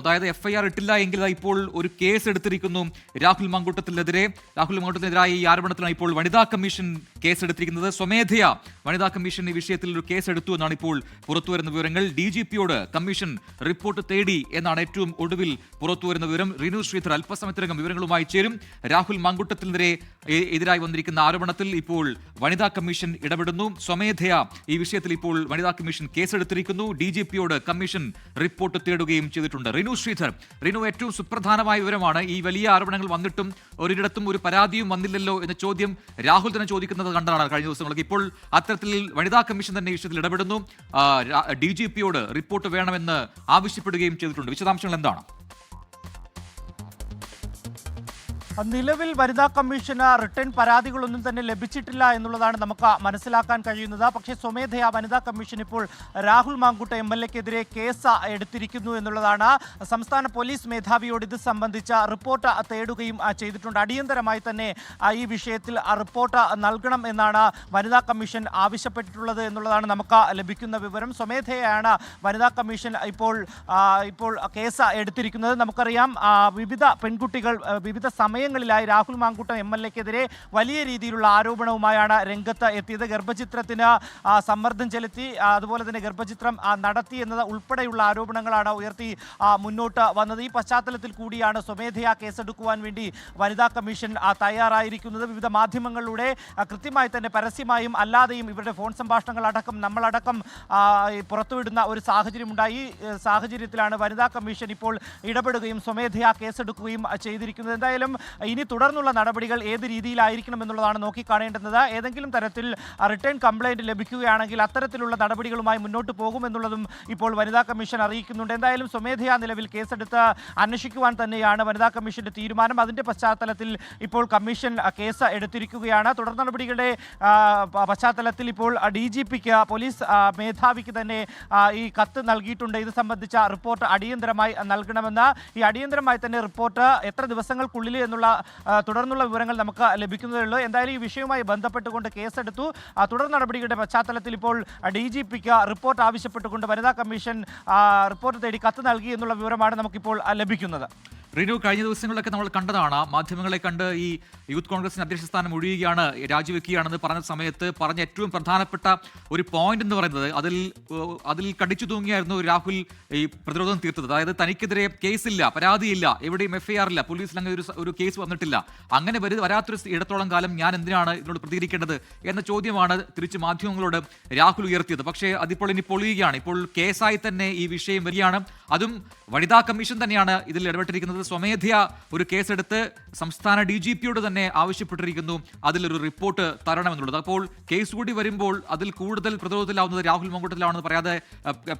അതായത് F I R ഇട്ടില്ല എങ്കിൽ ഇപ്പോൾ ഒരു കേസ് എടുത്തിരിക്കുന്നു രാഹുൽ മങ്കൂട്ടത്തിനെതിരെ. രാഹുൽ മങ്കൂട്ടത്തിനെതിരായ ഈ ആരോപണത്തിലാണ് ഇപ്പോൾ വനിതാ കമ്മീഷൻ കേസ് എടുത്തിരിക്കുന്നത്. സ്വമേധയാ വനിതാ കമ്മീഷൻ ഈ വിഷയത്തിൽ ഒരു കേസ് എടുത്തു എന്നാണ് ഇപ്പോൾ പുറത്തുവരുന്ന വിവരങ്ങൾ. ഡി ജി പിയോട് കമ്മീഷൻ റിപ്പോർട്ട് തേടി എന്നാണ് ഏറ്റവും ഒടുവിൽ പുറത്തുവരുന്ന വിവരം. റിനു ശ്രീധർ അല്പസമയത്തിനകം വിവരങ്ങളുമായി ചേരും. രാഹുൽ മങ്കുട്ടത്തിനെതിരെ എതിരായി വന്നിരിക്കുന്ന ആരോപണത്തിൽ ഇപ്പോൾ വനിതാ കമ്മീഷൻ ഇടപെടുന്നു. സ്വമേധയാ ഈ വിഷയത്തിൽ ഇപ്പോൾ വനിതാ കമ്മീഷൻ കേസെടുത്തിരിക്കുന്നു ഡി ജി പിയോട് കമ്മീഷൻ റിപ്പോർട്ട് തേടുകയും ചെയ്തിട്ടുണ്ട്. റിനു ശ്രീധർ റിനു ഏറ്റവും സുപ്രധാനമായ വിവരമാണ് ഈ വലിയ ആരോപണങ്ങൾ വന്നിട്ടും ഒരിടത്തും ഒരു പരാതിയും വന്നില്ലല്ലോ എന്ന ചോദ്യം രാഹുൽ തന്നെ ചോദിക്കുന്നത് കണ്ടതാണ് കഴിഞ്ഞ ദിവസങ്ങളൊക്കെ. ഇപ്പോൾ അത്തരത്തിൽ വനിതാ കമ്മീഷൻ തന്നെ വിഷയത്തിൽ ഇടപെടുന്നു. ഡി ജി പിയോട് റിപ്പോർട്ട് വേണമെന്ന് ആവശ്യപ്പെടുകയും ചെയ്തിട്ടുണ്ട്. വിശദാംശങ്ങൾ എന്താണ്? നിലവിൽ വനിതാ കമ്മീഷന് റിട്ടേൺ പരാതികളൊന്നും തന്നെ ലഭിച്ചിട്ടില്ല എന്നുള്ളതാണ് നമുക്ക് മനസ്സിലാക്കാൻ കഴിയുന്നത്. പക്ഷേ സ്വമേധയാ വനിതാ കമ്മീഷൻ ഇപ്പോൾ രാഹുൽ മാങ്കുട്ട എം എൽ എക്കെതിരെ കേസ് എടുത്തിരിക്കുന്നു എന്നുള്ളതാണ്. സംസ്ഥാന പോലീസ് മേധാവിയോട് ഇത് സംബന്ധിച്ച റിപ്പോർട്ട് തേടുകയും ചെയ്തിട്ടുണ്ട്. അടിയന്തരമായി തന്നെ ഈ വിഷയത്തിൽ റിപ്പോർട്ട് നൽകണം എന്നാണ് വനിതാ കമ്മീഷൻ ആവശ്യപ്പെട്ടിട്ടുള്ളത് എന്നുള്ളതാണ് നമുക്ക് ലഭിക്കുന്ന വിവരം. സ്വമേധയാണ് വനിതാ കമ്മീഷൻ ഇപ്പോൾ ഇപ്പോൾ കേസ് എടുത്തിരിക്കുന്നത്. നമുക്കറിയാം വിവിധ പെൺകുട്ടികൾ വിവിധ വിവിധ സമയങ്ങളിലായി രാഹുൽ മാങ്കൂട്ടം എം എൽ എക്കെതിരെ വലിയ രീതിയിലുള്ള ആരോപണവുമായാണ് രംഗത്ത് എത്തിയത്. ഗർഭചിത്രത്തിന് സമ്മർദ്ദം ചെലുത്തി അതുപോലെ തന്നെ ഗർഭചിത്രം നടത്തി എന്നത് ഉൾപ്പെടെയുള്ള ആരോപണങ്ങളാണ് ഉയർത്തി മുന്നോട്ട് വന്നത്. ഈ പശ്ചാത്തലത്തിൽ കൂടിയാണ് സ്വമേധയാ കേസെടുക്കുവാൻ വേണ്ടി വനിതാ കമ്മീഷൻ തയ്യാറായിരിക്കുന്നത്. വിവിധ മാധ്യമങ്ങളിലൂടെ കൃത്യമായി തന്നെ പരസ്യമായും അല്ലാതെയും ഇവരുടെ ഫോൺ സംഭാഷണങ്ങൾ അടക്കം നമ്മളടക്കം പുറത്തുവിടുന്ന ഒരു സാഹചര്യമുണ്ടായി. ഈ സാഹചര്യത്തിലാണ് വനിതാ കമ്മീഷൻ ഇപ്പോൾ ഇടപെടുകയും സ്വമേധയാ കേസെടുക്കുകയും ചെയ്തിരിക്കുന്നത്. എന്തായാലും ഇനി തുടർന്നുള്ള നടപടികൾ ഏത് രീതിയിലായിരിക്കണം എന്നുള്ളതാണ് നോക്കിക്കാണേണ്ടുന്നത്. ഏതെങ്കിലും തരത്തിൽ റിട്ടേൺ കംപ്ലൈന്റ് ലഭിക്കുകയാണെങ്കിൽ അത്തരത്തിലുള്ള നടപടികളുമായി മുന്നോട്ട് പോകുമെന്നുള്ളതും ഇപ്പോൾ വനിതാ കമ്മീഷൻ അറിയിക്കുന്നുണ്ട്. എന്തായാലും സ്വമേധയാ നിലവിൽ കേസെടുത്ത് അന്വേഷിക്കുവാൻ തന്നെയാണ് വനിതാ കമ്മീഷന്റെ തീരുമാനം. അതിന്റെ പശ്ചാത്തലത്തിൽ ഇപ്പോൾ കമ്മീഷൻ കേസ് എടുത്തിരിക്കുകയാണ്. തുടർ നടപടികളുടെ പശ്ചാത്തലത്തിൽ ഇപ്പോൾ ഡി ജി പിക്ക് പോലീസ് മേധാവിക്ക് തന്നെ ഈ കത്ത് നൽകിയിട്ടുണ്ട്. ഇത് സംബന്ധിച്ച റിപ്പോർട്ട് അടിയന്തരമായി നൽകണമെന്ന്. ഈ അടിയന്തരമായി തന്നെ റിപ്പോർട്ട് എത്ര ദിവസങ്ങൾക്കുള്ളിൽ എന്നുള്ള ആ, തുടർന്നുള്ള വിവരങ്ങൾ നമുക്ക് ലഭിക്കുന്നതേ എന്തായാലും ഈ വിഷയവുമായി ബന്ധപ്പെട്ടുകൊണ്ട് കേസെടുത്തു. തുടർ നടപടികളുടെ പശ്ചാത്തലത്തിൽ ഇപ്പോൾ ഡി ജി പിക്ക് റിപ്പോർട്ട് ആവശ്യപ്പെട്ടുകൊണ്ട് വനിതാ കമ്മീഷൻ റിപ്പോർട്ട് തേടി കത്ത് നൽകി എന്നുള്ള വിവരമാണ് നമുക്കിപ്പോൾ ലഭിക്കുന്നത്. റിനു കഴിഞ്ഞ ദിവസങ്ങളിലൊക്കെ നമ്മൾ കണ്ടതാണ് മാധ്യമങ്ങളെ കണ്ട് ഈ യൂത്ത് കോൺഗ്രസിന് അധ്യക്ഷ സ്ഥാനം ഒഴിയുകയാണ് രാജിവെക്കുകയാണെന്ന് പറഞ്ഞ സമയത്ത് പറഞ്ഞ ഏറ്റവും പ്രധാനപ്പെട്ട ഒരു പോയിന്റ് എന്ന് പറയുന്നത് അതിൽ അതിൽ കടിച്ചു തൂങ്ങിയായിരുന്നു രാഹുൽ ഈ പ്രതിരോധം തീർത്തത്. അതായത് തനിക്കെതിരെ കേസില്ല പരാതിയില്ല എവിടെയും എഫ്ഐആർ ഇല്ല പോലീസിൽ അങ്ങനെ ഒരു ഒരു കേസ് വന്നിട്ടില്ല. അങ്ങനെ വരു വരാത്തൊരു ഇടത്തോളം കാലം ഞാൻ എന്തിനാണ് ഇതിനോട് പ്രതികരിക്കേണ്ടത് എന്ന ചോദ്യമാണ് തിരിച്ച് മാധ്യമങ്ങളോട് രാഹുൽ ഉയർത്തിയത്. പക്ഷേ അതിപ്പോൾ ഇനി പൊളിയുകയാണ്. ഇപ്പോൾ കേസായി തന്നെ ഈ വിഷയം വരികയാണ്. അതും വനിതാ കമ്മീഷൻ തന്നെയാണ് ഇതിൽ ഇടപെട്ടിരിക്കുന്നത്. സ്വമേധയാ ഒരു കേസെടുത്ത് സംസ്ഥാന ഡി ജി പിയോട് തന്നെ ആവശ്യപ്പെട്ടിരിക്കുന്നു. അതിലൊരു റിപ്പോർട്ട് തരണമെന്നുള്ളത്. അപ്പോൾ കേസ് കൂടി വരുമ്പോൾ അതിൽ കൂടുതൽ പ്രതിരോധത്തിലാവുന്നത് രാഹുൽ മങ്കൂട്ടത്തിലാണെന്ന് പറയാതെ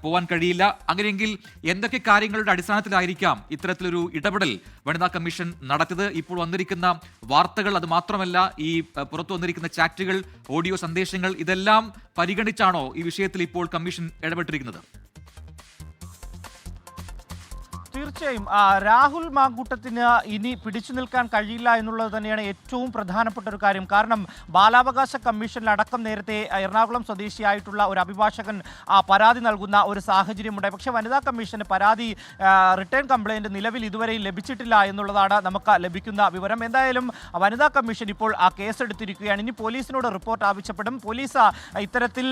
പോകാൻ കഴിയില്ല. അങ്ങനെയെങ്കിൽ എന്തൊക്കെ കാര്യങ്ങളുടെ അടിസ്ഥാനത്തിലായിരിക്കാം ഇത്തരത്തിലൊരു ഇടപെടൽ വനിതാ കമ്മീഷൻ നടത്തിയത്? ഇപ്പോൾ വന്നിരിക്കുന്ന വാർത്തകൾ അത് മാത്രമല്ല ഈ പുറത്തു വന്നിരിക്കുന്ന ചാറ്റുകൾ ഓഡിയോ സന്ദേശങ്ങൾ ഇതെല്ലാം പരിഗണിച്ചാണോ ഈ വിഷയത്തിൽ ഇപ്പോൾ കമ്മീഷൻ ഇടപെട്ടിരിക്കുന്നത്? തീർച്ചയായും രാഹുൽ മാങ്കൂട്ടത്തിന് ഇനി പിടിച്ചു നിൽക്കാൻ കഴിയില്ല എന്നുള്ളത് തന്നെയാണ് ഏറ്റവും പ്രധാനപ്പെട്ട ഒരു കാര്യം. കാരണം ബാലാവകാശ കമ്മീഷനിലടക്കം നേരത്തെ എറണാകുളം സ്വദേശിയായിട്ടുള്ള ഒരു അഭിഭാഷകൻ പരാതി നൽകുന്ന ഒരു സാഹചര്യമുണ്ടായി. പക്ഷേ വനിതാ കമ്മീഷന് പരാതി റിട്ടേൺ കംപ്ലൈന്റ് നിലവിൽ ഇതുവരെ ലഭിച്ചിട്ടില്ല എന്നുള്ളതാണ് നമുക്ക് ലഭിക്കുന്ന വിവരം. എന്തായാലും വനിതാ കമ്മീഷൻ ഇപ്പോൾ ആ കേസെടുത്തിരിക്കുകയാണ്. ഇനി പോലീസിനോട് റിപ്പോർട്ട് ആവശ്യപ്പെടും. പോലീസ് ഇത്തരത്തിൽ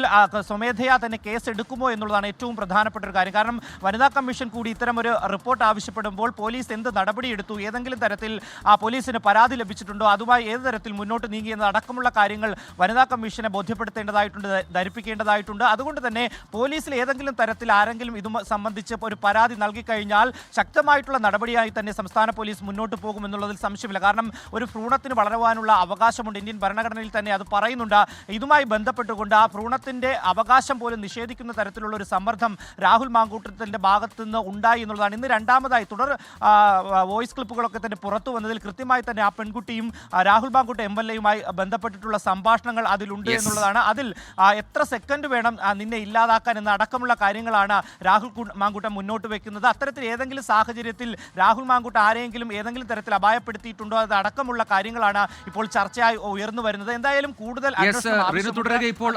സ്വമേധയാ തന്നെ കേസ് എടുക്കുമോ എന്നുള്ളതാണ് ഏറ്റവും പ്രധാനപ്പെട്ട ഒരു കാര്യം. കാരണം വനിതാ കമ്മീഷൻ കൂടി ഇത്തരം ഒരു റിപ്പോർട്ട് ആവശ്യപ്പെടുമ്പോൾ പോലീസ് എന്ത് നടപടിയെടുത്തു? ഏതെങ്കിലും തരത്തിൽ ആ പോലീസിന് പരാതി ലഭിച്ചിട്ടുണ്ടോ? അതുമായി ഏത് തരത്തിൽ മുന്നോട്ട് നീങ്ങി എന്നത് അടക്കമുള്ള കാര്യങ്ങൾ വനിതാ കമ്മീഷനെ ബോധ്യപ്പെടുത്തേണ്ടതായിട്ടുണ്ട് ധരിപ്പിക്കേണ്ടതായിട്ടുണ്ട്. അതുകൊണ്ട് തന്നെ പോലീസിൽ ഏതെങ്കിലും തരത്തിൽ ആരെങ്കിലും ഇത് സംബന്ധിച്ച് ഒരു പരാതി നൽകിക്കഴിഞ്ഞാൽ ശക്തമായിട്ടുള്ള നടപടിയായി തന്നെ സംസ്ഥാന പോലീസ് മുന്നോട്ട് പോകുമെന്നുള്ളതിൽ സംശയമില്ല. കാരണം ഒരു ഭ്രൂണത്തിന് വളരുവാനുള്ള അവകാശമുണ്ട്. ഇന്ത്യൻ ഭരണഘടനയിൽ തന്നെ അത് പറയുന്നുണ്ട്. ഇതുമായി ബന്ധപ്പെട്ടുകൊണ്ട് ആ ഭ്രൂണത്തിന്റെ അവകാശം പോലും നിഷേധിക്കുന്ന തരത്തിലുള്ള ഒരു സമ്മർദ്ദം രാഹുൽ മാങ്കൂട്ടത്തിന്റെ ഭാഗത്തു നിന്ന് ഉണ്ടായി എന്നുള്ളതാണ്. ഇന്ന് രണ്ടാമതായി തുടർ വോയിസ് ക്ലിപ്പുകളൊക്കെ തന്നെ പുറത്തു വന്നതിൽ കൃത്യമായി തന്നെ ആ പെൺകുട്ടിയും രാഹുൽ മാങ്കൂട്ട എം എൽ എയുമായി ബന്ധപ്പെട്ടിട്ടുള്ള സംഭാഷണങ്ങൾ അതിലുണ്ട് എന്നുള്ളതാണ്. അതിൽ എത്ര സെക്കൻഡ് വേണം നിന്നെ ഇല്ലാതാക്കാൻ എന്ന അടക്കമുള്ള കാര്യങ്ങളാണ് രാഹുൽ മാങ്കൂട്ടം മുന്നോട്ട് വെക്കുന്നത്. അത്തരത്തിൽ ഏതെങ്കിലും സാഹചര്യത്തിൽ രാഹുൽ മാങ്കുട്ട ആരെങ്കിലും ഏതെങ്കിലും തരത്തിൽ അപായപ്പെടുത്തിയിട്ടുണ്ടോ അത് അടക്കമുള്ള കാര്യങ്ങളാണ് ഇപ്പോൾ ചർച്ചയായി ഉയർന്നു വരുന്നത്. എന്തായാലും കൂടുതൽ അന്വേഷണം ഇപ്പോൾ.